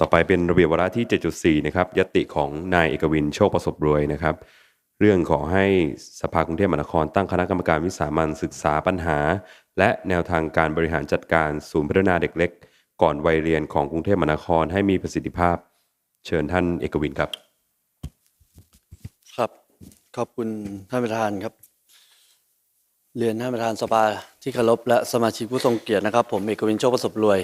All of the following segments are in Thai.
ต่อไปเป็นระเบียบวาระที่ 7.4 นะครับยติของนายเอกวินโชคประสบรวยนะครับ เรื่องขอให้สภากรุงเทพมหานครตั้งคณะกรรมการวิสามันศึกษาปัญหา และแนวทางการบริหารจัดการศูนย์พัฒนาเด็กเล็ก ก่อนวัยเรียนของกรุงเทพมหานครให้มีประสิทธิภาพ เชิญท่านเอกวินครับ ครับขอบคุณท่านประธานครับ เรียนท่านประธานสภาที่เคารพและสมาชิกผู้ทรงเกียรตินะครับ ผมเอกวินโชคประสบรวย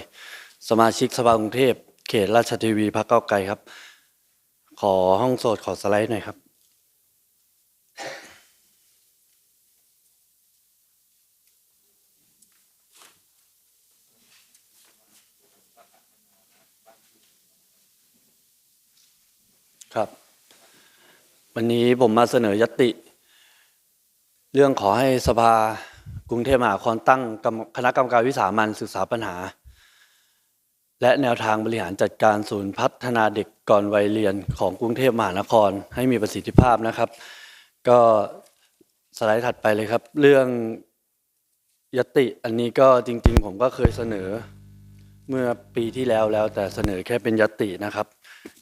สมาชิกสภากรุงเทพ เขตราชทีวีพรรคเก้าไกลครับ ขอห้องโสดขอสไลด์หน่อยครับครับ วันนี้ผมมาเสนอยติ เรื่องขอให้สภากรุงเทพมหานครตั้งคณะกรรมการวิสามันศึกษาปัญหา และแนวทางบริหารจัดการศูนย์พัฒนาเด็กก่อนวัยเรียนของกรุงเทพมหานคร ให้มีประสิทธิภาพนะครับ ก็สไลด์ถัดไปเลยครับ เรื่องยติอันนี้ก็จริง ๆ ผมก็เคยเสนอเมื่อปีที่แล้วแล้ว แต่เสนอแค่เป็นยตินะครับ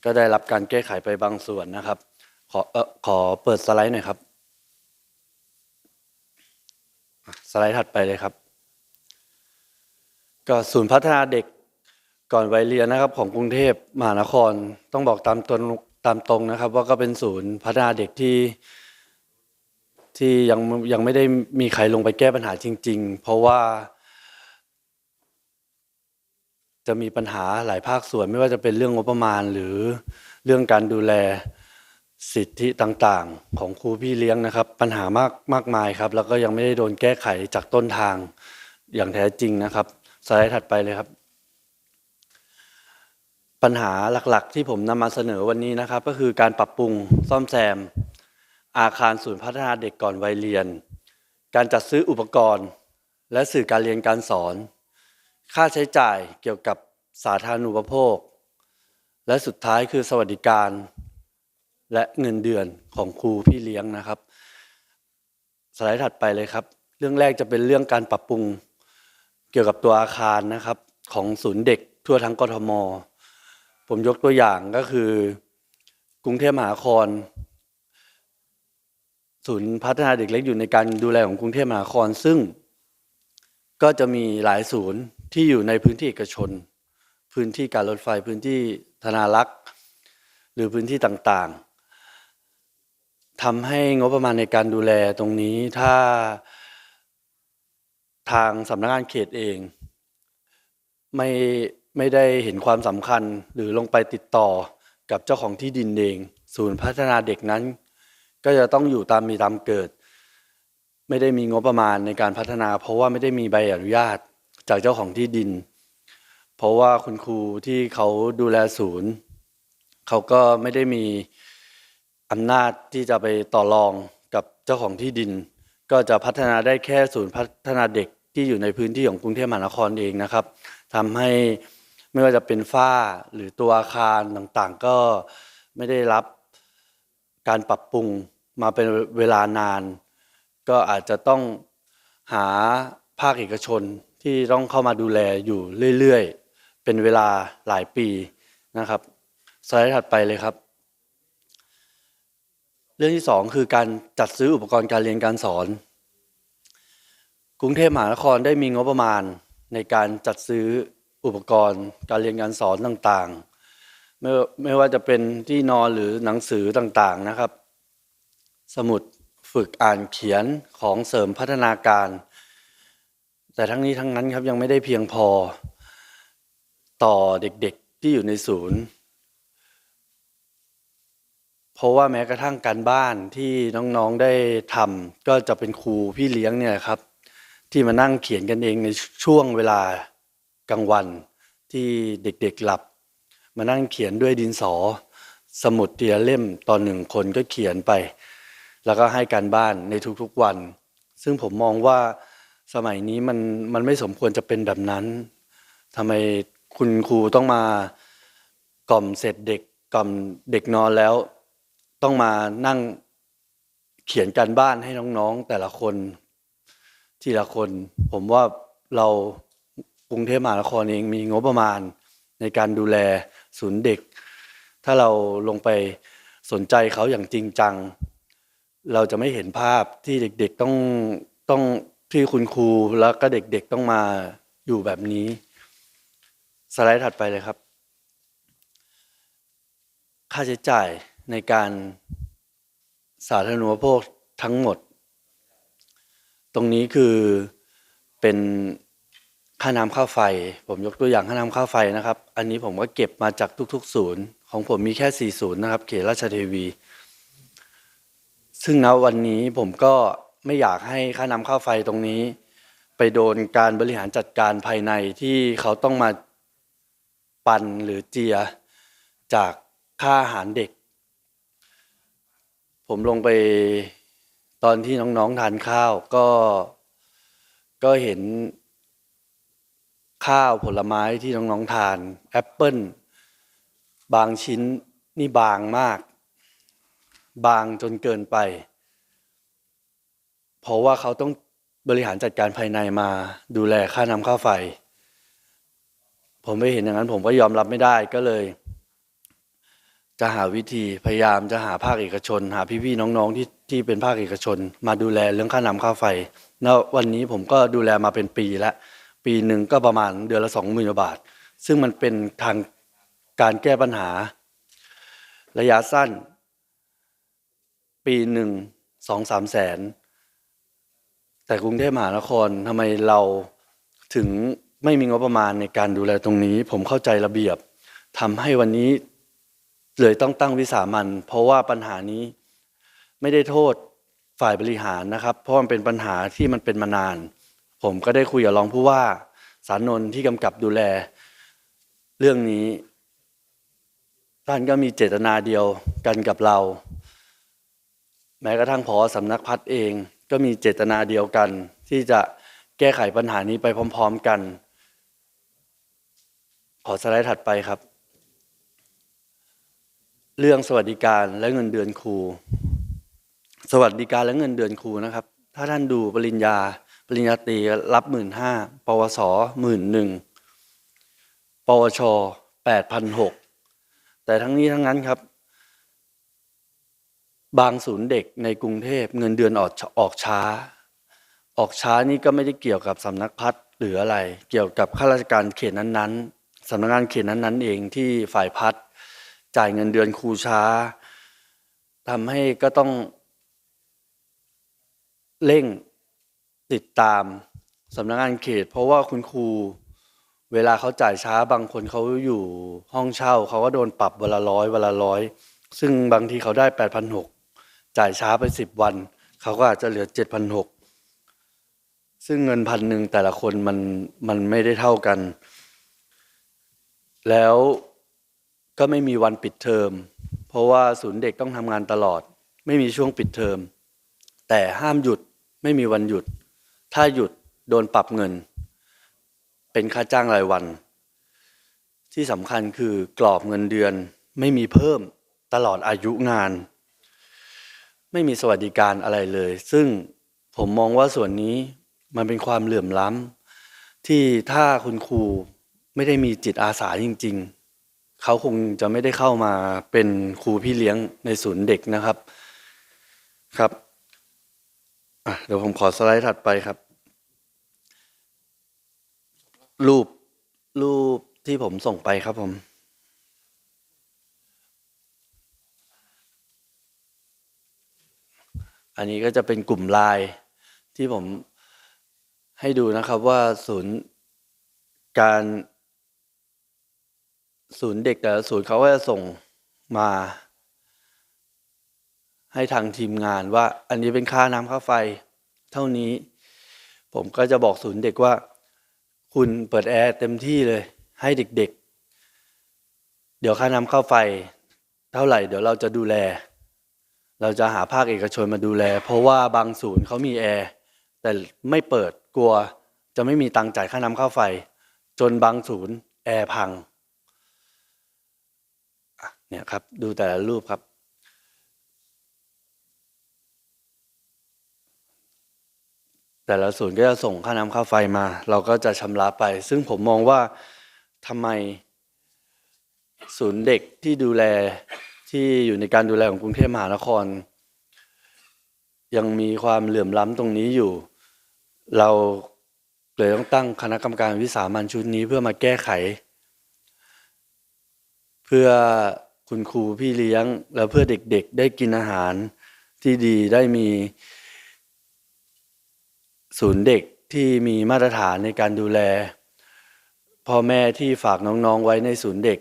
ก็ได้รับการแก้ไขไปบางส่วนนะครับ ขอเออขอเปิดสไลด์หน่อยครับ สไลด์ถัดไปเลยครับ ก็ศูนย์พัฒนาเด็ก ก่อนวัยเรียนนะครับของกรุงเทพมหานครต้องบอกตามตรงตามตรงนะครับ ว่าก็เป็นศูนย์พัฒนาเด็กที่ที่ยังยังไม่ได้มีใครลงไปแก้ปัญหาจริง ๆ เพราะว่า จะมีปัญหาหลายภาคส่วน ไม่ว่าจะเป็นเรื่องงบประมาณหรือเรื่องการดูแลสิทธิต่างๆ ของครูพี่เลี้ยงนะครับ ปัญหามากมากมายครับ แล้วก็ยังไม่ได้โดนแก้ไขจากต้นทางอย่างแท้จริงนะครับสไลด์ถัดไปเลยครับ ปัญหาหลักๆ ที่ผมนำมาเสนอวันนี้นะครับ ก็คือการปรับปรุงซ่อมแซม อาคารศูนย์พัฒนาเด็กก่อนวัยเรียน การจัดซื้ออุปกรณ์ และสื่อการเรียนการสอน ค่าใช้จ่ายเกี่ยวกับสาธารณูปโภค และสุดท้ายคือสวัสดิการ และเงินเดือนของครูพี่เลี้ยงนะครับ สไลด์ถัดไปเลยครับ เรื่องแรกจะเป็นเรื่องการปรับปรุงเกี่ยวกับตัวอาคารนะครับ ของศูนย์เด็กทั่วทั้งกทม ผมยกตัวอย่างก็คือกรุงเทพมหานคร ศูนย์พัฒนาเด็กเล็กอยู่ในการดูแลของกรุงเทพมหานคร ซึ่งก็จะมีหลายศูนย์ที่อยู่ในพื้นที่เอกชน พื้นที่การรถไฟพื้นที่ธนารักษ์หรือพื้นที่ต่างๆทำให้งบประมาณในการดูแลตรงนี้ถ้าทางสำนักงานเขตเอง ไม่ ไม่ได้เห็นความสำคัญหรือลงไปติดต่อกับเจ้าของที่ดินเอง ศูนย์พัฒนาเด็กนั้น ก็จะต้องอยู่ตามมีตามเกิด ไม่ได้มีงบประมาณในการพัฒนา เพราะว่าไม่ได้มีใบอนุญาตจากเจ้าของที่ดิน เพราะว่าคุณครูที่เขาดูแลศูนย์ เขาก็ไม่ได้มีอำนาจที่จะไปต่อรองกับเจ้าของที่ดิน ก็จะพัฒนาได้แค่ศูนย์พัฒนาเด็กที่อยู่ในพื้นที่ของกรุงเทพมหานครเองนะครับทำให้ ไม่ว่าจะเป็นฝ้าหรือตัวอาคารต่างๆ ก็ไม่ได้รับการปรับปรุงมาเป็นเวลานาน ก็อาจจะต้องหาภาคเอกชนที่ต้องเข้ามาดูแลอยู่เรื่อยๆ เป็นเวลาหลายปีนะครับสไลด์ถัดไปเลยครับ เรื่องที่สองคือการจัดซื้ออุปกรณ์การเรียนการสอน กรุงเทพมหานครได้มีงบประมาณในการจัดซื้อ อุปกรณ์ การเรียนการสอนต่างๆ ไม่ไม่ว่าจะเป็นที่นอนหรือหนังสือต่างๆนะครับ สมุดฝึกอ่านเขียนของเสริมพัฒนาการ แต่ทั้งนี้ทั้งนั้นครับยังไม่ได้เพียงพอต่อเด็กๆที่อยู่ในศูนย์ เพราะว่าแม้กระทั่งการบ้านที่น้องๆได้ทำก็จะเป็นครูพี่เลี้ยงเนี่ยครับ ที่มานั่งเขียนกันเองในช่วงเวลา กลางวันที่เด็กๆหลับ มานั่งเขียนด้วยดินสอ สมุดเตียเล่มตอนหนึ่งคนก็เขียนไป แล้วก็ให้การบ้านในทุกๆวัน ซึ่งผมมองว่าสมัยนี้มันมันไม่สมควรจะเป็นแบบนั้นทำไมคุณครูต้องมากล่อมเสร็จเด็กกล่อมเด็กนอนแล้ว ต้องมานั่งเขียนการบ้านให้น้องๆแต่ละคน ทีละคน ผมว่าเรา กรุงเทพมหานครเองมีงบประมาณในการดูแลศูนย์เด็ก ถ้าเราลงไปสนใจเขาอย่างจริงจัง เราจะไม่เห็นภาพที่เด็กๆต้องต้องที่คุณครูแล้วก็เด็กๆต้องมาอยู่แบบนี้ สไลด์ถัดไปเลยครับ ค่าใช้จ่ายในการสาธารณูปโภคทั้งหมด ตรงนี้คือเป็น ค่าน้ำค่าไฟ ผมยกตัวอย่างค่าน้ำค่าไฟนะครับ อันนี้ผมก็เก็บมาจากทุก ๆ ศูนย์ ของผมมีแค่สี่ศูนย์นะครับ เขตราชเทวี ซึ่งณวันนี้ผมก็ไม่อยากให้ค่าน้ำค่าไฟตรงนี้ ไปโดนการบริหารจัดการภายในที่เขาต้องมาปันหรือเจียจากค่าอาหารเด็ก ผมลงไปตอนที่น้องๆทานข้าวก็ก็เห็น ข้าวผลไม้ที่น้องๆทานแอปเปิ้ลบางชิ้นนี่บางมาก บางจนเกินไป เพราะว่าเขาต้องบริหารจัดการภายในมา ดูแลค่าน้ำค่าไฟ ผมไม่เห็นอย่างนั้นผมก็ยอมรับไม่ได้ก็เลย จะหาวิธีพยายามจะหาภาคเอกชน หาพี่ๆน้องๆที่ที่เป็นภาคเอกชน มาดูแลเรื่องค่าน้ำค่าไฟ แล้ววันนี้ผมก็ดูแลมาเป็นปีแล้ว ปีหนึ่งก็ประมาณเดือนละสองหมื่นบาท ซึ่งมันเป็นทางการแก้ปัญหา ระยะสั้น ปีหนึ่งสองสามแสน แต่กรุงเทพมหานครทำไมเราถึงไม่มีงบประมาณในการดูแลตรงนี้ ผมเข้าใจระเบียบทำให้วันนี้เลยต้องตั้งวิสามันเพราะว่าปัญหานี้ไม่ได้โทษฝ่ายบริหารนะครับ เพราะมันเป็นปัญหาที่มันเป็นมานาน ผมก็ได้คุยกับรองผู้ว่า สารนนท์ที่กำกับดูแล เรื่องนี้ท่านก็มีเจตนาเดียวกันกับเรา แม้กระทั่งพอสำนักพัฒน์เองก็มีเจตนาเดียวกัน ที่จะแก้ไขปัญหานี้ไปพร้อม ๆกัน ขอสไลด์ถัดไปครับ เรื่องสวัสดิการและเงินเดือนครู สวัสดิการและเงินเดือนครูนะครับ ถ้าท่านดูปริญญา ปริญญาตรีรับหมื่นห้าปวสหมื่นหนึ่งปวชแปดพันหกแต่ทั้งนี้ทั้งนั้นครับ บางศูนย์เด็กในกรุงเทพเงินเดือนออกออกช้า ออกช้านี่ก็ไม่ได้เกี่ยวกับสำนักพัฒน์หรืออะไร เกี่ยวกับข้าราชการเขตนั้นๆสำนักงานเขตนั้นๆ เองที่ฝ่ายพัฒน์จ่ายเงินเดือนครูช้าทำให้ก็ต้องเร่ง ติดตามสำนักงานเขต เพราะว่าคุณครูเวลาเขาจ่ายช้าบางคนเขาอยู่ห้องเช่าเขาก็โดนปรับวันละร้อยวันละร้อยซึ่งบางทีเขาได้แปดพันหกจ่ายช้าไปสิบวัน เขาก็อาจจะเหลือเจ็ดพันหกซึ่งเงินพันหนึ่งแต่ละคนมันมันไม่ได้เท่ากัน แล้วก็ไม่มีวันปิดเทอม เพราะว่าศูนย์เด็กต้องทำงานตลอด ไม่มีช่วงปิดเทอม แต่ห้ามหยุดไม่มีวันหยุด ถ้าหยุดโดนปรับเงิน เป็นค่าจ้างรายวัน ที่สำคัญคือกรอบเงินเดือนไม่มีเพิ่มตลอดอายุงาน ไม่มีสวัสดิการอะไรเลย ซึ่งผมมองว่าส่วนนี้มันเป็นความเหลื่อมล้ำที่ถ้าคุณครูไม่ได้มีจิตอาสาจริง ๆ เขาคงจะไม่ได้เข้ามาเป็นครูพี่เลี้ยงในศูนย์เด็กนะครับครับเดี๋ยวผมขอสไลด์ถัดไปครับ รูปรูปที่ผมส่งไปครับผมอันนี้ก็จะเป็นกลุ่มไลน์ที่ผมให้ดูนะครับว่าศูนย์การศูนย์เด็กแต่ละศูนย์เขาก็จะส่งมา ให้ทางทีมงานว่า อันนี้เป็นค่าน้ำค่าไฟ เท่านี้ ผมก็จะบอกศูนย์เด็กว่า คุณเปิดแอร์เต็มที่เลย ให้เด็กๆเดี๋ยวค่าน้ำค่าไฟ เท่าไหร่เดี๋ยวเราจะดูแล เราจะหาภาคเอกชนมาดูแล เพราะว่าบางศูนย์เขามีแอร์แต่ไม่เปิดกลัวจะไม่มีตังค์จ่ายค่าน้ำค่าไฟ จนบางศูนย์แอร์พังเนี่ยครับ ดูแต่ละรูปครับ แต่ละศูนย์ก็จะส่งค่าน้ำค่าไฟมา เราก็จะชำระไป ซึ่งผมมองว่าทำไมศูนย์เด็กที่ดูแลที่อยู่ในการดูแลของกรุงเทพมหานคร ยังมีความเหลื่อมล้ำตรงนี้อยู่ เราเลยต้องตั้งคณะกรรมการวิสามันชุดนี้เพื่อมาแก้ไข เพื่อคุณครูพี่เลี้ยง และเพื่อเด็กๆ ได้กินอาหารที่ดีได้มี ศูนย์เด็กที่มีมาตรฐานในการดูแลพ่อแม่ที่ฝากน้องๆไว้ในศูนย์เด็ก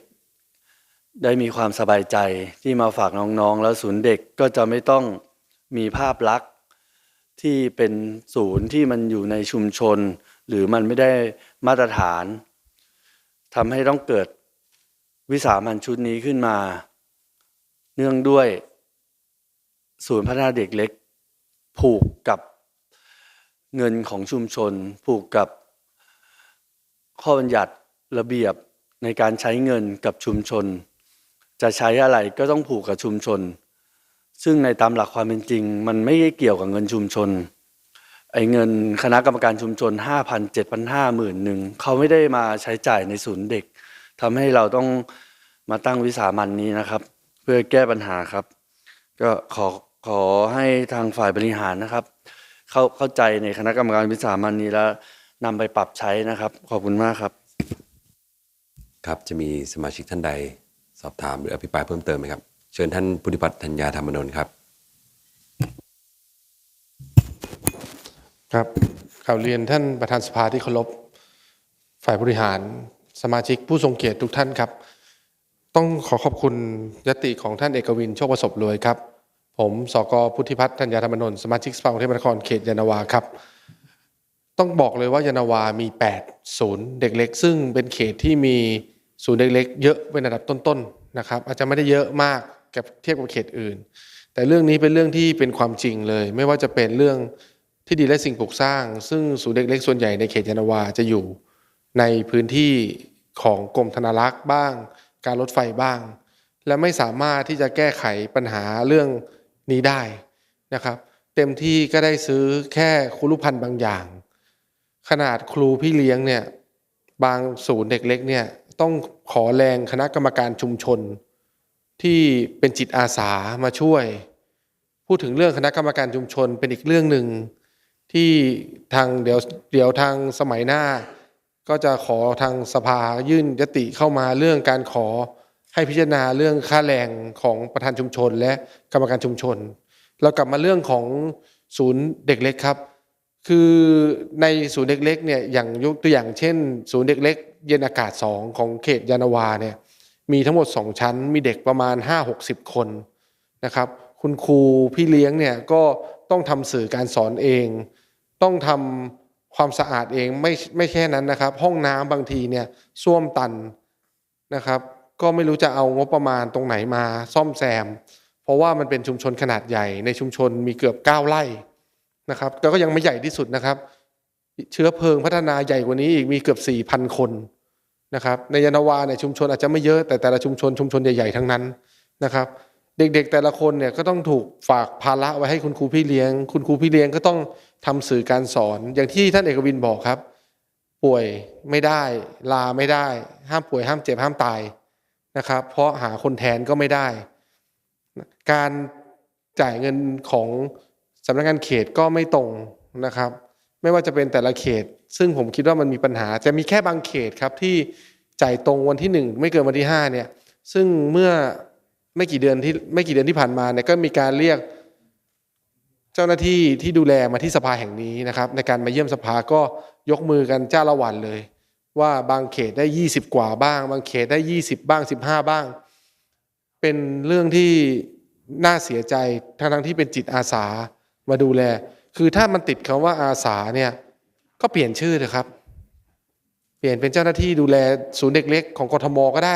ได้มีความสบายใจที่มาฝากน้องๆ แล้วศูนย์เด็กก็จะไม่ต้องมีภาพลักษณ์ที่เป็นศูนย์ที่มันอยู่ในชุมชน หรือมันไม่ได้มาตรฐานทำให้ต้องเกิดวิสามันชุดนี้ขึ้นมา เนื่องด้วย ศูนย์พัฒนาเด็กเล็ก ผูกกับ เงินของชุมชนผูกกับข้อบัญญัติระเบียบในการใช้เงินกับชุมชน จะใช้อะไรก็ต้องผูกกับชุมชน ซึ่งในตามหลักความเป็นจริง มันไม่ได้เกี่ยวกับเงินชุมชนไอ้เงินคณะกรรมการชุมชนห้าพันเจ็ดพันห้าหมื่นหนึ่งเขาไม่ได้มาใช้จ่ายในศูนย์เด็กทำให้เราต้องมาตั้งวิสามันนี้นะครับ เพื่อแก้ปัญหาครับ ก็ขอขอให้ทางฝ่ายบริหารนะครับ เข้าเข้าใจในคณะกรรมการวิสามันนี้แล้วนำไปปรับใช้นะครับ ขอบคุณมากครับ ครับจะมีสมาชิกท่านใดสอบถามหรืออภิปรายเพิ่มเติมไหมครับ เชิญท่านพุทธิพัฒน์ธัญญาธรรมนนท์ครับ ครับข่าวเรียนท่านประธานสภาที่เคารพฝ่ายบริหารสมาชิกผู้ทรงเกียรติทุกท่านครับ ต้องขอขอบคุณยติของท่านเอกวินโชคประสบรวยครับ ผมสกพุทธิพัฒน์ธัญญาธรรมนนท์สมาชิกสภากรุงเทพมหานครเขตยานาวาครับ ต้องบอกเลยว่ายานาวามี 8 ศูนย์เด็กเล็ก ซึ่งเป็นเขตที่มีศูนย์เด็กเล็กเยอะเป็นอันดับต้นๆนะครับ อาจจะไม่ได้เยอะมากกับเทียบกับเขตอื่น แต่เรื่องนี้เป็นเรื่องที่เป็นความจริงเลย ไม่ว่าจะเป็นเรื่องที่ดีและสิ่งปลูกสร้าง ซึ่งศูนย์เด็กเล็กส่วนใหญ่ในเขตยานนาวาจะอยู่ในพื้นที่ของกรมธนารักษ์บ้าง การรถไฟบ้าง และไม่สามารถที่จะแก้ไขปัญหาเรื่อง นี้ได้นะครับ เต็มที่ก็ได้ซื้อแค่คุรุพันธ์บางอย่าง ขนาดครูพี่เลี้ยงเนี่ยบางศูนย์เด็กเล็กเนี่ยต้องขอแรงคณะกรรมการชุมชน ที่เป็นจิตอาสามาช่วย พูดถึงเรื่องคณะกรรมการชุมชนเป็นอีกเรื่องหนึ่งที่ทางเดี๋ยวเดี๋ยวทางสมัยหน้า ก็จะขอทางสภายื่นยติเข้ามาเรื่องการขอ ให้พิจารณาเรื่องค่าแรงของประธานชุมชน และกรรมการชุมชน เรากลับมาเรื่องของศูนย์เด็กเล็กครับ คือในศูนย์เด็กเล็กเนี่ยอย่างยกตัวอย่างเช่น ศูนย์เด็กเล็ก เย็นอากาศสองของเขตยานาวาเนี่ยมีทั้งหมดสองชั้น มีเด็กประมาณ 5-60 คนนะครับ คุณครูพี่เลี้ยงเนี่ยก็ต้องทำสื่อการสอนเอง ต้องทำความสะอาดเองไม่ไม่แค่นั้นนะครับ ห้องน้ำบางทีเนี่ยส้วมตันนะครับ ก็ไม่รู้จะเอางบประมาณตรงไหนมาซ่อมแซม เพราะว่ามันเป็นชุมชนขนาดใหญ่ในชุมชนมีเกือบ 9 ไร่นะครับแต่ก็ยังไม่ใหญ่ที่สุดนะครับ เชื้อเพลิงพัฒนาใหญ่กว่านี้อีกมีเกือบ 4,000 คนนะครับในยานาวาเนี่ยชุมชนอาจจะไม่เยอะแต่แต่ละชุมชนชุมชนใหญ่ๆทั้งนั้นนะครับ เด็กๆแต่ละคนเนี่ยก็ต้องถูกฝากภาระไว้ให้คุณครูพี่เลี้ยง คุณครูพี่เลี้ยงก็ต้องทำสื่อการสอนอย่างที่ท่านเอกวินบอกครับ ป่วยไม่ได้ ลาไม่ได้ ห้ามป่วยห้ามเจ็บห้ามตาย นะครับ เพราะหาคนแทนก็ไม่ได้ การจ่ายเงินของสำนักงานเขตก็ไม่ตรงนะครับ ไม่ว่าจะเป็นแต่ละเขต ซึ่งผมคิดว่ามันมีปัญหา จะมีแค่บางเขตครับที่จ่ายตรงวันที่หนึ่งไม่เกินวันที่ห้าเนี่ย ซึ่งเมื่อไม่กี่เดือนที่ไม่กี่เดือนที่ผ่านมาเนี่ยก็มีการเรียกเจ้าหน้าที่ที่ดูแลมาที่สภาแห่งนี้นะครับ ในการมาเยี่ยมสภาก็ยกมือกันจ้าละวันเลย ว่าบางเขตได้ 20 กว่าบ้าง บางเขตได้ 20 บ้าง 15 บ้าง เป็นเรื่องที่น่าเสียใจทั้งทั้งที่เป็นจิตอาสามาดูแล คือถ้ามันติดคำว่าอาสาเนี่ยก็เปลี่ยนชื่อเถอะครับ เปลี่ยนเป็นเจ้าหน้าที่ดูแลศูนย์เด็กเล็กของกทมก็ได้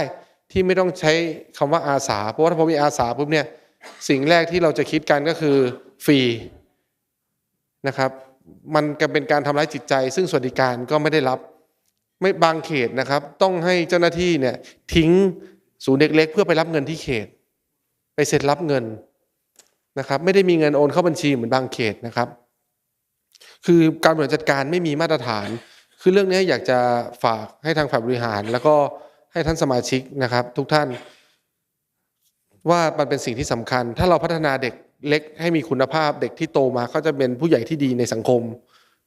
ที่ไม่ต้องใช้คำว่าอาสา เพราะว่าถ้าพอมีอาสาปุ๊บเนี่ยสิ่งแรกที่เราจะคิดกันก็คือฟรีนะครับ มันก็เป็นการทำร้ายจิตใจ ซึ่งสวัสดิการก็ไม่ได้รับ ไม่บางเขตนะครับ ต้องให้เจ้าหน้าที่เนี่ยทิ้งศูนย์เด็กเล็กเพื่อไปรับเงินที่เขต ไปเซ็นรับเงินนะครับ ไม่ได้มีเงินโอนเข้าบัญชีเหมือนบางเขตนะครับ คือการบริหารจัดการไม่มีมาตรฐาน คือเรื่องนี้อยากจะฝากให้ทางฝ่ายบริหาร แล้วก็ใให้ท่านสมาชิกนะครับ ทุกท่านว่ามันเป็นสิ่งที่สำคัญ ถ้าเราพัฒนาเด็กเล็กให้มีคุณภาพ เด็กที่โตมาเขาจะเป็นผู้ใหญ่ที่ดีในสังคม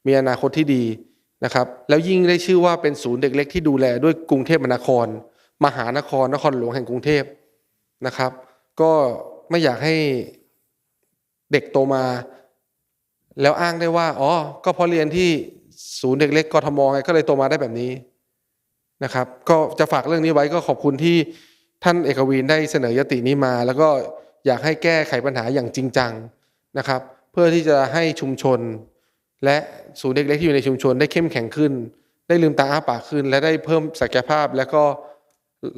มีอนาคตที่ดี นะครับแล้วยิ่งได้ชื่อว่าเป็นศูนย์เด็กเล็กที่ดูแลด้วยกรุงเทพมหานคร มหานครนครหลวงแห่งกรุงเทพนะครับ ก็ไม่อยากให้เด็กโตมา แล้วอ้างได้ว่าอ๋อก็เพราะเรียนที่ศูนย์เด็กเล็กกทมไงก็เลยโตมาได้แบบนี้นะครับ ก็จะฝากเรื่องนี้ไว้ก็ขอบคุณที่ท่านเอกวีนได้เสนอยตินี้มา แล้วก็อยากให้แก้ไขปัญหาอย่างจริงจังนะครับ เพื่อที่จะให้ชุมชน และศูนย์เด็กเล็กที่อยู่ในชุมชนได้เข้มแข็งขึ้น ได้ลืมตาอ้าปากขึ้น และได้เพิ่มศักยภาพ และก็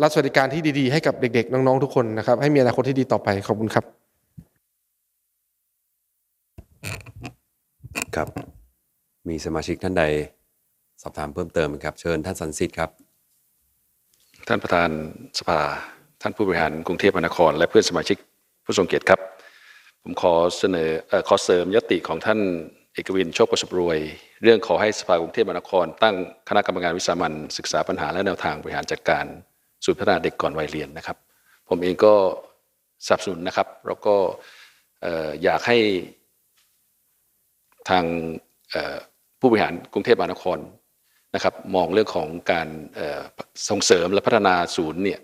รัฐสวัสดิการที่ดีๆ ให้กับเด็กๆ น้องๆทุกคนนะครับ ให้มีอนาคตที่ดีต่อไปขอบคุณครับ ครับ มีสมาชิกท่านใดสอบถามเพิ่มเติมไหมครับ เชิญท่านสันสิทธิ์ครับ ท่านประธานสภา ท่านผู้บริหารกรุงเทพมหานคร และเพื่อนสมาชิกผู้ทรงเกียรติครับ ผมขอเสนอเอ่อขอเสริมยติของท่าน เอกวินโชคประสบรวย เรื่องขอให้สภากรุงเทพมหานคร ตั้งคณะกรรมการวิสามันศึกษาปัญหาและแนวทางบริหารจัดการศูนย์พัฒนาเด็กก่อนวัยเรียนนะครับ ผมเองก็สนับสนุนนะครับ แล้วก็เอ่อยากให้ทางผู้บริหารกรุงเทพมหานครนะครับมองเรื่องของการส่งเสริมและพัฒนาศูนย์เนี่ย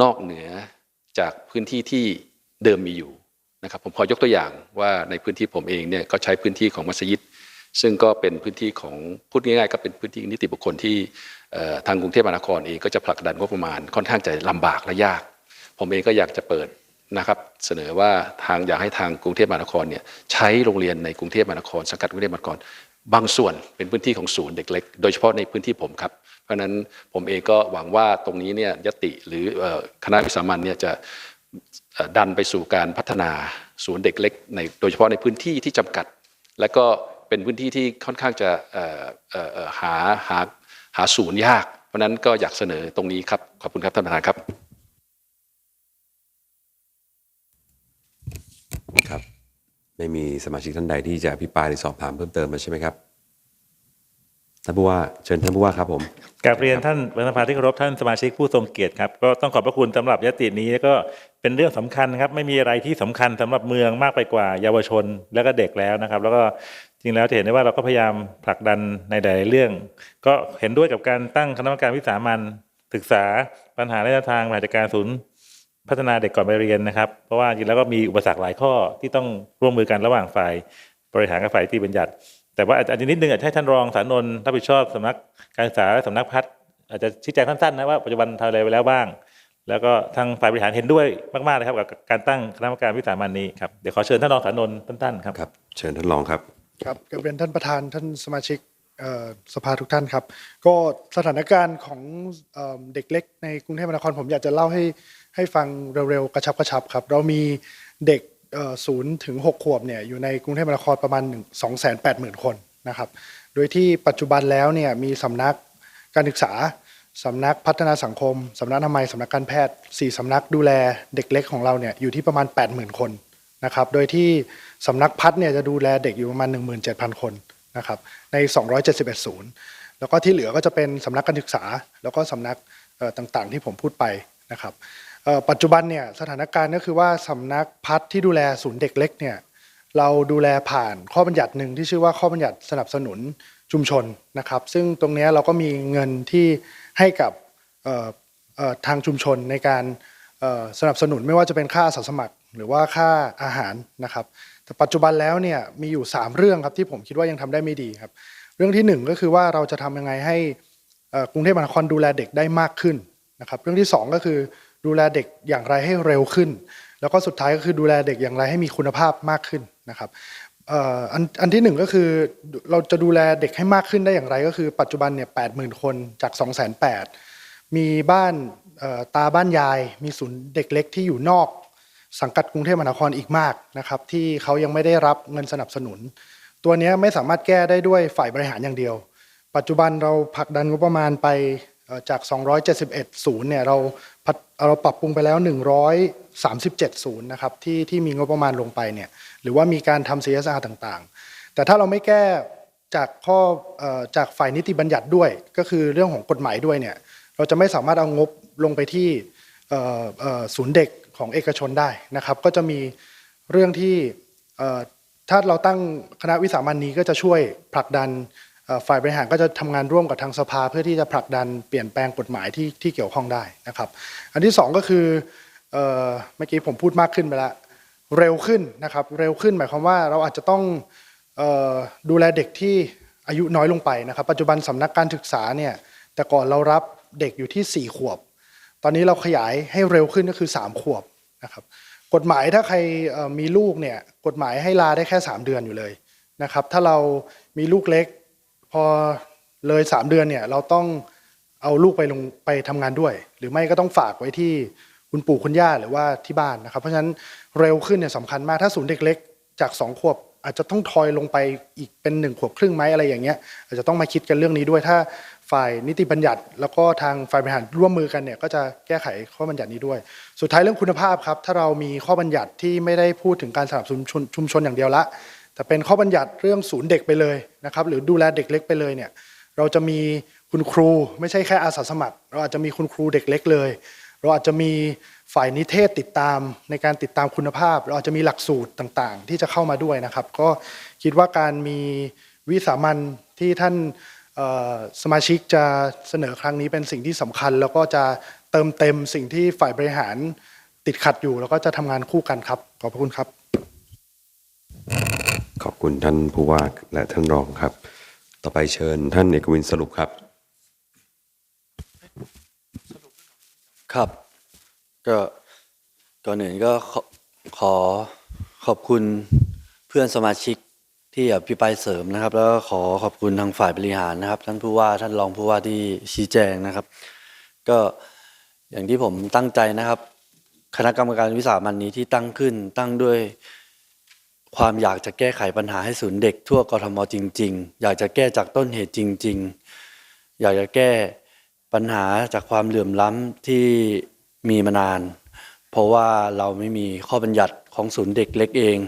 นอกเหนือจากพื้นที่ที่เดิมมีอยู่ นะครับผมขอยกตัวอย่างว่าในพื้นที่ผมเองเนี่ยก็ใช้พื้นที่ของมัสยิด ซึ่งก็เป็นพื้นที่ของพูดง่ายๆ ก็เป็นพื้นที่นิติบุคคลที่ทางกรุงเทพมหานครเองก็จะผลักดันงบประมาณค่อนข้างจะลำบากและยาก ผมเองก็อยากจะเปิดนะครับเสนอว่าทางอยากให้ทางกรุงเทพมหานครเนี่ยใช้โรงเรียนในกรุงเทพมหานครสังกัดกรุงเทพมหานครบางส่วนเป็นพื้นที่ของศูนย์เด็กเล็ก โดยเฉพาะในพื้นที่ผมครับ เพราะฉะนั้นผมเองก็หวังว่าตรงนี้เนี่ยยติหรือคณะวิสามันเนี่ยจะ ดันไปสู่การพัฒนาศูนย์เด็กเล็กในโดยเฉพาะในพื้นที่ที่จำกัด และก็เป็นพื้นที่ที่ค่อนข้างจะเอ่อเอ่อเอ่อหาหาหาศูนย์ยาก เพราะฉะนั้นก็อยากเสนอตรงนี้ครับ ขอบคุณครับท่านประธานครับครับ ไม่มีสมาชิกท่านใดที่จะอภิปรายหรือสอบถามเพิ่มเติมมาใช่ไหมครับท่านผู้ว่าเชิญท่านผู้ว่าครับผมกราบเรียนท่านประธานสภาที่เคารพท่านสมาชิกผู้ทรงเกียรติครับก็ต้องขอบพระคุณสำหรับยตินี้แล้วก็ เป็นเรื่องสำคัญครับไม่มีอะไรที่สำคัญสำหรับเมืองมากไปกว่าเยาวชนและก็เด็กแล้วนะครับ แล้วก็จริงแล้วจะเห็นได้ว่าเราก็พยายามผลักดันในหลายเรื่อง ก็เห็นด้วยกับการตั้งคณะกรรมการวิสามันศึกษาปัญหาและแนทางบริหารจัดการศูนย์พัฒนาเด็กก่อนไปเรียนนะครับ เพราะว่าจริงแล้วก็มีอุปสรรคหลายข้อที่ต้องร่วมมือกันระหว่างฝ่ายบริหารกับฝ่ายที่บัญญัติ แต่ว่าอาจจะนิดนึงอาจจะให้ท่านรองสานนท์รับผิดชอบสำนักการศึกษาและสำนักพัฒน์อาจจะชี้แจงสั้นๆนะว่าปัจจุบันทำอะไรไปแล้วบ้าง แล้วก็ทางฝ่ายบริหารเห็นด้วยมากๆเลยครับกับการตั้งคณะกรรมการวิสามันนี้ครับเดี๋ยวขอเชิญท่านรองสานนท์สั้นๆครับครับ เชิญท่านรองครับครับกับเรียนท่านประธานท่านสมาชิกเอ่อสภาทุกท่านครับ ก็สถานการณ์ของเอ่อเด็กเล็กในกรุงเทพมหานครผมอยากจะเล่าให้ให้ฟังเร็วๆกระชับกระชับครับเรามีเด็กศูนย์ถึงหกขวบเนี่ยอยู่ในกรุงเทพมหานครประมาณ2 8 0 0 0 0คนนะครับ โดยที่ปัจจุบันแล้วเนี่ยมีสำนักการศึกษา สำนักพัฒนาสังคม สำนักอนามัยสำนักการแพทย์สี่สำนักดูแลเด็กเล็กของเราเนี่ยอยู่ที่ประมาณ 80,000 คนนะครับ โดยที่สำนักพัฒน์เนี่ยจะดูแลเด็กอยู่ประมาณ 17,000 คนนะครับใน 271 ศูนย์ แล้วก็ที่เหลือก็จะเป็นสำนักการศึกษา แล้วก็สำนักต่างๆ ที่ผมพูดไปนะครับปัจจุบันเนี่ยสถานการณ์ก็คือว่าสำนักพัฒน์ที่ดูแลศูนย์เด็กเล็กเนี่ยเราดูแลผ่านข้อบัญญัติหนึ่งที่ชื่อว่าข้อบัญญัติสนับสนุนชุมชนนะครับ ซึ่งตรงนี้เราก็มีเงินที่ ให้กับทางชุมชนในการสนับสนุนไม่ว่าจะเป็นค่าอาสาสมัคร หรือว่าค่าอาหารนะครับ แต่ปัจจุบันแล้วเนี่ยมีอยู่ 3 เรื่องครับที่ผมคิดว่ายังทำได้ไม่ดีครับ เรื่องที่หนึ่งก็คือว่าเราจะทำยังไงให้กรุงเทพมหานครดูแลเด็กได้มากขึ้นนะครับ เรื่องที่สองก็คือดูแลเด็กอย่างไรให้เร็วขึ้น แล้วก็สุดท้ายก็คือดูแลเด็กอย่างไรให้มีคุณภาพมากขึ้นนะครับ อันอันที่หนึ่งก็คือเราจะดูแลเด็กให้มากขึ้นได้อย่างไร ก็คือปัจจุบันเนี่ยแปดหมื่นคนจาก2องแสนแปดมีบ้านตาบ้านยาย มีศูนย์เด็กเล็กที่อยู่นอก สังกัดกรุงเทพมหานครอีกมากนะครับ ที่เขายังไม่ได้รับเงินสนับสนุน ตัวนี้ไม่สามารถแก้ได้ด้วยฝ่ายบริหารอย่างเดียว ปัจจุบันเราผลักดันงบประมาณไปเอ่อจาก 271 ศูนย์เนี่ยเรา เราปรับปรุงไปแล้ว 137ศูนย์นะครับที่ที่มีงบประมาณลงไปเนี่ยหรือว่ามีการทำ CSR ต่างๆ แต่ถ้าเราไม่แก้จากข้อจากฝ่ายนิติบัญญัติด้วย ก็คือเรื่องของกฎหมายด้วยเนี่ยเราจะไม่สามารถเอางบลงไปที่ศูนย์เด็กของเอกชนได้นะครับ ก็จะมีเรื่องที่ถ้าเราตั้งคณะวิสามันนี้ก็จะช่วยผลักดัน ฝ่ายบริหารก็จะทำงานร่วมกับทางสภาเพื่อที่จะผลักดันเปลี่ยนแปลงกฎหมายที่ที่เกี่ยวข้องได้นะครับ อันที่สองก็คือเมื่อกี้ผมพูดมากขึ้นไปแล้วเร็วขึ้นนะครับเร็วขึ้นหมายความว่าเราอาจจะต้องดูแลเด็กที่อายุน้อยลงไปนะครับ ปัจจุบันสำนักการศึกษาเนี่ยแต่ก่อนเรารับเด็กอยู่ที่ 4 ขวบ ตอนนี้เราขยายให้เร็วขึ้นก็คือ 3 ขวบนะครับกฎหมายถ้าใครมีลูกเนี่ยกฎหมายให้ลาได้แค่ 3 เดือนอยู่เลยนะครับถ้าเรามีลูกเล็ก พอเลย3เดือนเนี่ยเราต้องเอาลูกไปลงไปทำงานด้วย หรือไม่ก็ต้องฝากไว้ที่คุณปู่คุณย่าหรือว่าที่บ้านนะครับ เพราะฉะนั้นเร็วขึ้นเนี่ยสำคัญมากถ้าศูนย์เด็กเล็กจาก2ขวบอาจจะต้องทอยลงไปอีกเป็น1ขวบครึ่งไหมอะไรอย่างเงี้ยอาจจะต้องมาคิดกันเรื่องนี้ด้วยถ้าฝ่ายนิติบัญญัติ แล้วก็ทางฝ่ายบริหารร่วมมือกันเนี่ยก็จะแก้ไขข้อบัญญัตินี้ด้วย สุดท้ายเรื่องคุณภาพครับถ้าเรามีข้อบัญญัติที่ไม่ได้พูดถึงการสนับสนุนชุมชนอย่างเดียวละ แต่เป็นข้อบัญญัติเรื่องศูนย์เด็กไปเลยนะครับหรือดูแลเด็กเล็กไปเลยเนี่ยเราจะมีคุณครูไม่ใช่แค่อาสาสมัคร เราอาจจะมีคุณครูเด็กเล็กเลย เราอาจจะมีฝ่ายนิเทศติดตามในการติดตามคุณภาพ เราอาจจะมีหลักสูตรต่างๆ ที่จะเข้ามาด้วยนะครับ ก็คิดว่าการมีวิสามันที่ท่านสมาชิกจะเสนอครั้งนี้เป็นสิ่งที่สำคัญ แล้วก็จะเติมเต็มสิ่งที่ฝ่ายบริหารติดขัดอยู่ แล้วก็จะทำงานคู่กันครับ ขอบพระคุณครับ ขอบคุณท่านผู้ว่าและท่านรองครับ ต่อไปเชิญท่านเอกวินสรุปครับ ครับ ก็ก่อนอื่นก็ขอขอขอบคุณเพื่อนสมาชิกที่อภิปรายเสริมนะครับ แล้วก็ขอขอบคุณทางฝ่ายบริหารนะครับ ท่านผู้ว่าท่านรองผู้ว่าที่ชี้แจงนะครับ ก็อย่างที่ผมตั้งใจนะครับ คณะกรรมการวิสามันนี้ที่ตั้งขึ้นตั้งด้วย ความอยากจะแก้ไขปัญหาให้ศูนย์เด็กทั่วกทมจริง ๆ อยากจะแก้จากต้นเหตุจริง ๆ อยากจะแก้ปัญหาจากความเหลื่อมล้ำที่มีมานาน เพราะว่าเราไม่มีข้อบัญญัติของศูนย์เด็กเล็กเอง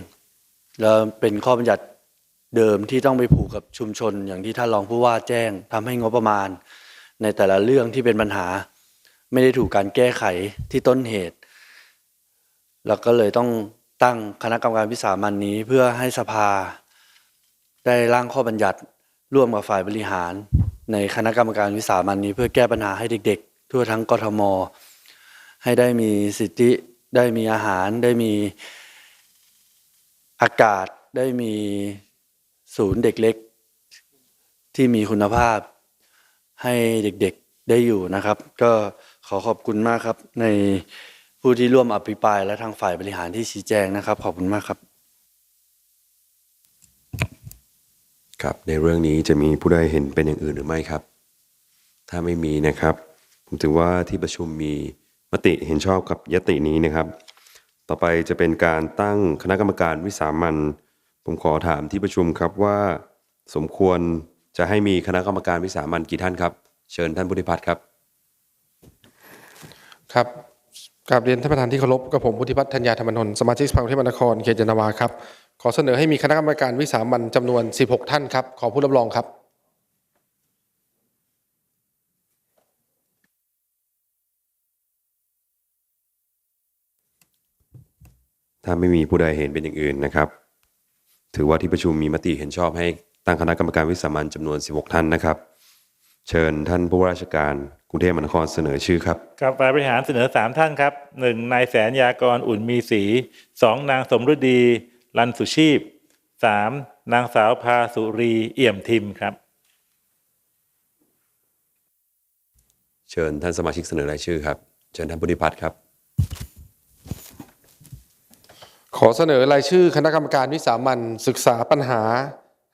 แล้วเป็นข้อบัญญัติเดิมที่ต้องไปผูกกับชุมชน อย่างที่ท่านรองผู้ว่าแจ้งทำให้งบประมาณ ในแต่ละเรื่องที่เป็นปัญหา ไม่ได้ถูกการแก้ไขที่ต้นเหตุ แล้วก็เลยต้อง ตั้งคณะกรรมการวิสามันนี้เพื่อให้สภา ได้ร่างข้อบัญญัติร่วมกับฝ่ายบริหาร ในคณะกรรมการวิสามันนี้ เพื่อแก้ปัญหาให้เด็ก ๆ ทั่วทั้งกทม ให้ได้มีสิทธิได้มีอาหารได้มีอากาศได้มีศูนย์เด็กเล็ก ที่มีคุณภาพ ให้เด็กๆได้อยู่นะครับ ก็ขอขอบคุณมากครับใน ผู้ที่ร่วมอภิปรายและทางฝ่ายบริหารที่ชี้แจงนะครับ ขอบคุณมากครับ ครับในเรื่องนี้จะมีผู้ใดเห็นเป็นอย่างอื่นหรือไม่ครับ ถ้าไม่มีนะครับ ผมถือว่าที่ประชุมมีมติเห็นชอบกับยตินี้นะครับ ต่อไปจะเป็นการตั้งคณะกรรมการวิสามันผมขอถามที่ประชุมครับว่า สมควรจะให้มีคณะกรรมการวิสามันกี่ท่านครับ เชิญท่านพุทธิพัฒน์ครับ ครับ กราบเรียนท่านประธานที่เคารพกับผมพุทธิพัฒน์ธัญญาธรรมนนท์สมาชิกสภากรุงเทพมหานครเขตยานาวาครับ ขอเสนอให้มีคณะกรรมการวิสามันจำนวน 16 ท่านครับ ขอผู้รับรองครับ ถ้าไม่มีผู้ใดเห็นเป็นอย่างอื่นนะครับ ถือว่าที่ประชุมมีมติเห็นชอบให้ตั้งคณะกรรมการวิสามันจำนวน 16 ท่านนะครับ เชิญท่านผู้ว่าราชการ รุงเทพมหานครเสนอชื่อครับครับฝ่ายบริหารเสนอสามท่านครับหนึ่งนายแสนยากรอุ่นมีสีสองนางสมฤดี รันสุชีพสามนางสาวพาสุรีเอี่ยมทิมครับ เชิญท่านสมาชิกเสนอรายชื่อครับ เชิญท่านพุทธิพัฒน์ครับ ขอเสนอรายชื่อคณะกรรมการวิสามันศึกษาปัญหา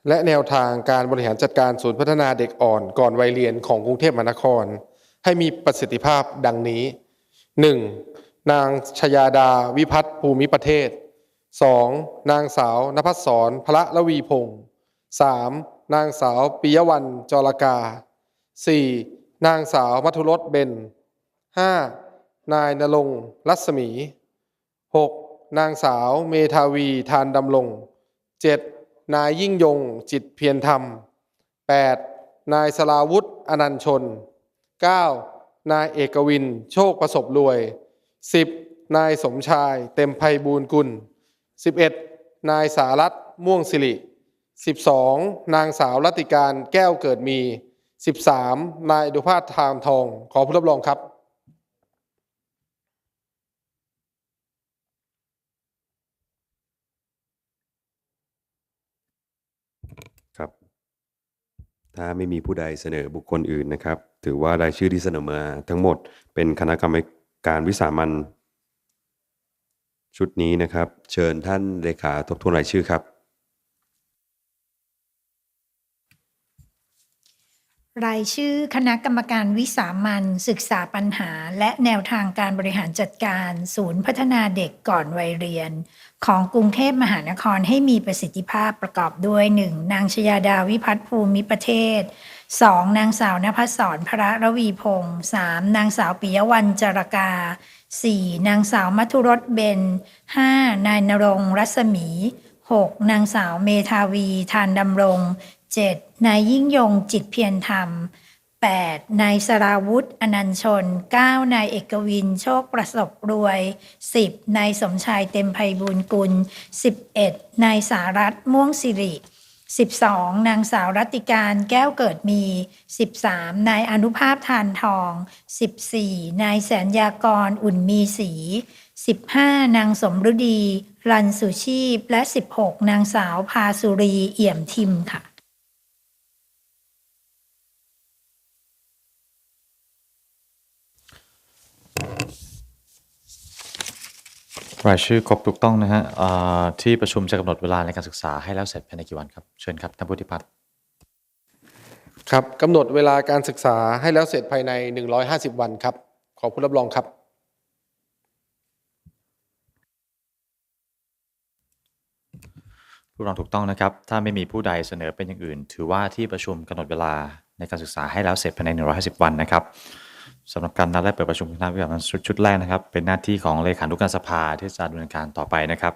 และแนวทางการบริหารจัดการศูนย์พัฒนาเด็กอ่อนก่อนวัยเรียนของกรุงเทพมหานคร ให้มีประสิทธิภาพดังนี้ 1. นางชยาดาวิพัฒน์ภูมิประเทศ 2. นางสาวนภัสสรพระละวีพงศ์ 3. นางสาวปิยวรรณจรกา 4. นางสาวมัทุรสเบน 5. นายนรงค์รัศมี 6. นางสาวเมธาวีทานดำรง 7. นายยิ่งยงจิตเพียรธรรม 8. นายสลาวุธอนันชน 9. นายเอกวิน โชคประสบรวย 10. นายสมชาย เต็มไพบูลย์กุล 11. นายสารัตม่วงสิริ 12. นางสาวรัติการแก้วเกิดมี 13. นายดุภาสทามทอง ขอผู้รับรองครับ ถ้าไม่มีผู้ใดเสนอบุคคลอื่นนะครับ ถือว่ารายชื่อที่เสนอมาทั้งหมดเป็นคณะกรรมการวิสามันชุดนี้นะครับ เชิญท่านเลขาทบทวนรายชื่อครับ รายชื่อคณะกรรมการวิสามันศึกษาปัญหา และแนวทางการบริหารจัดการ ศูนย์พัฒนาเด็กก่อนวัยเรียน ของกรุงเทพมหานครให้มีประสิทธิภาพประกอบด้วย 1. นางชยาดาวิพัฒน์ภูมิประเทศ 2. นางสาวนภัสสรพระระวีพงศ์ 3. นางสาวปิยวรรณจรกา 4. นางสาวมัทุรสเบน 5. นายนรงรัศมี 6. นางสาวเมธาวี ทานดำรง 7. นายยิ่งยงจิตเพียรธรรม 8. นายสราวุธอนันชน 9. นายเอกวินโชคประสบรวย 10. นายสมชายเต็มไพบูลย์กุล 11. นายสารัตม่วงสิริ 12. นางสาวรัตติการแก้วเกิดมี 13. นายอนุภาพทานทอง 14. นายแสนยากรอุ่นมีสี 15. นางสมฤดี รันสุชีพ และ 16. นางสาวพาสุรีเอี่ยมทิมค่ะ รายชื่อครบถูกต้องนะฮะเอ่อที่ประชุมจะกำหนดเวลาในการศึกษาให้แล้วเสร็จภายในกี่วันครับ เชิญครับท่านผู้ที่พัฒน์ครับกำหนดเวลาการศึกษาให้แล้วเสร็จภายใน 150 วันครับ ขอผู้รับรองครับ ผู้รองถูกต้องนะครับ ถ้าไม่มีผู้ใดเสนอเป็นอย่างอื่น ถือว่าที่ประชุมกำหนดเวลาในการศึกษาให้แล้วเสร็จภายใน 150 วันนะครับ สำหรับการนัดและเปิดประชุมคณะวิสามัญชุดชุดแรกนะครับ เป็นหน้าที่ของเลขานุการสภาที่จะดำเนินการต่อไปนะครับ